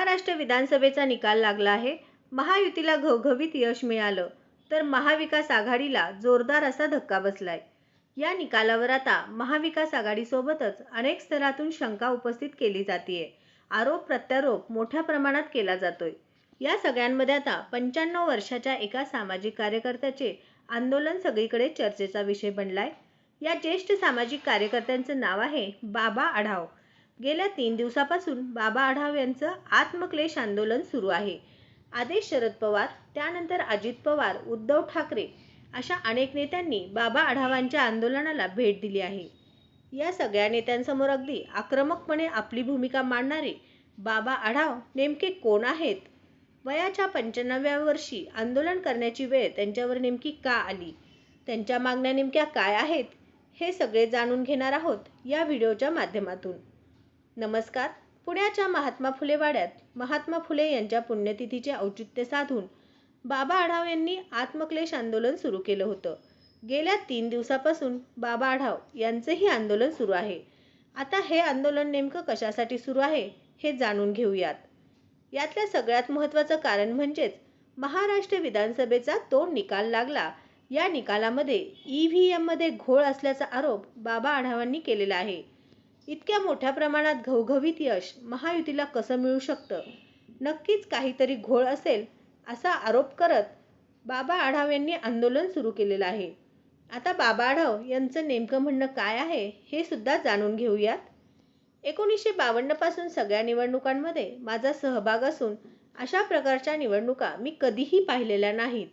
महाराष्ट्र विधानसभेचा निकाल लागला आहे. महायुतीला घवघवीत यश मिळालं तर महाविकास आघाडीला जोरदार असा धक्का बसलाय. या निकालावर आता महाविकास आघाडीसोबतच अनेक स्तरातून शंका उपस्थित केली जातीये. आरोप प्रत्यारोप मोठ्या प्रमाणात केला जातोय. या सगळ्यांमध्ये आता पंच्याण्णव वर्षाच्या एका सामाजिक कार्यकर्त्याचे आंदोलन सगळीकडे चर्चेचा विषय बनलाय. या ज्येष्ठ सामाजिक कार्यकर्त्यांचं नाव आहे बाबा आढाव. गेल्या तीन दिवसापासून बाबा आढाव यांचं आत्मक्लेश आंदोलन सुरू आहे. आदेश शरद पवार त्यानंतर अजित पवार उद्धव ठाकरे अशा अनेक नेत्यांनी बाबा आढावांच्या आंदोलनाला भेट दिली आहे. या सगळ्या नेत्यांसमोर अगदी आक्रमकपणे आपली भूमिका मांडणारे बाबा आढाव नेमके कोण आहेत? वयाच्या पंच्याण्णव्या वर्षी आंदोलन करण्याची वेळ त्यांच्यावर नेमकी का आली? त्यांच्या मागण्या नेमक्या काय आहेत? हे सगळे जाणून घेणार आहोत या व्हिडिओच्या माध्यमातून. नमस्कार. पुण्याच्या महात्मा फुले वाड्यात महात्मा फुले यांच्या पुण्यतिथीचे औचित्य साधून बाबा आढाव यांनी आत्मक्लेश आंदोलन सुरू केलं होतं. गेल्या तीन दिवसापासून बाबा आढाव यांचंही आंदोलन सुरू आहे. आता हे आंदोलन नेमकं कशासाठी सुरू आहे हे जाणून घेऊयात. यातल्या सगळ्यात महत्त्वाचं कारण म्हणजेच महाराष्ट्र विधानसभेचा तो निकाल लागला. या निकालामध्ये ई व्ही एममध्ये घोळ असल्याचा आरोप बाबा आढावांनी केलेला आहे. इतक्या मोठ्या प्रमाणात घवघवीत यश महायुतीला कसं मिळू शकतं? नक्कीच काहीतरी घोळ असेल असा आरोप करत बाबा आढाव यांनी आंदोलन सुरू केलेलं आहे. आता बाबा आढाव यांचं नेमकं म्हणणं काय आहे हे सुद्धा जाणून घेऊयात. एकोणीसशे बावन्नपासून सगळ्या निवडणुकांमध्ये माझा सहभाग असून अशा प्रकारच्या निवडणुका मी कधीही पाहिलेल्या नाहीत.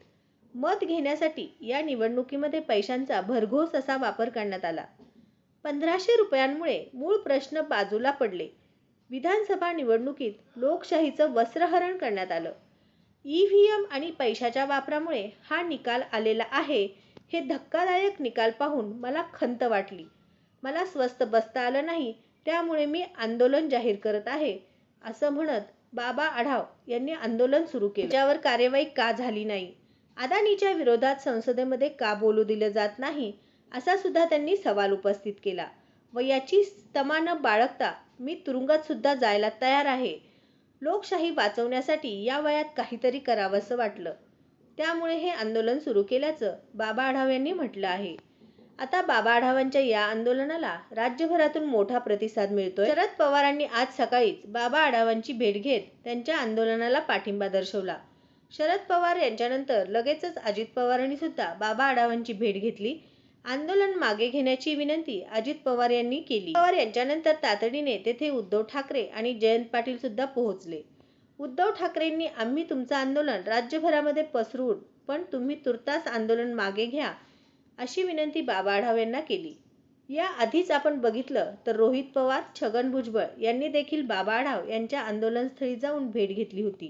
मत घेण्यासाठी या निवडणुकीमध्ये पैशांचा भरघोस असा वापर करण्यात आला. पंधराशे रुपयांमुळे मूळ प्रश्न बाजूला पडले. विधानसभा निवडणुकीत लोकशाहीचं वस्त्रहरण करण्यात आलं. ई व्ही एम आणि पैशाच्या वापरामुळे हा निकाल आलेला आहे हे धक्कादायक निकाल पाहून मला खंत वाटली. मला स्वस्त बसता आलं नाही त्यामुळे मी आंदोलन जाहीर करत आहे असं म्हणत बाबा आढाव यांनी आंदोलन सुरू केलं. त्यावर कार्यवाही का झाली नाही? अदानीच्या विरोधात संसदेमध्ये का बोलू दिलं जात नाही? असा सुद्धा त्यांनी सवाल उपस्थित केला. व याची तमा न बाळगता मी तुरुंगात सुद्धा जायला तयार आहे. लोकशाही वाचवण्यासाठी या वयात काहीतरी करावंसं वाटलं. त्यामुळे हे आंदोलन सुरू केल्याचं बाबा आढाव यांनी म्हटलं आहे. आता बाबा आढावांच्या या आंदोलनाला राज्यभरातून मोठा प्रतिसाद मिळतोय. शरद पवारांनी आज सकाळीच बाबा आढावांची भेट घेत त्यांच्या आंदोलनाला पाठिंबा दर्शवला. शरद पवार यांच्यानंतर लगेचच अजित पवारांनी सुद्धा बाबा आढावांची भेट घेतली. आंदोलन मागे घेण्याची विनंती अजित पवार यांनी केली. पवार यांच्यानंतर तातडीने तेथे उद्धव ठाकरे आणि जयंत पाटील सुद्धा पोहोचले. उद्धव ठाकरेंनी आम्ही तुमचं आंदोलन राज्यभरामध्ये पसरवून पण तुम्ही तुर्तास आंदोलन मागे घ्या अशी विनंती बाबा आढाव यांना केली. या आधीच आपण बघितलं तर रोहित पवार छगन भुजबळ यांनी देखील बाबा आढाव यांच्या आंदोलनस्थळी जाऊन भेट घेतली होती.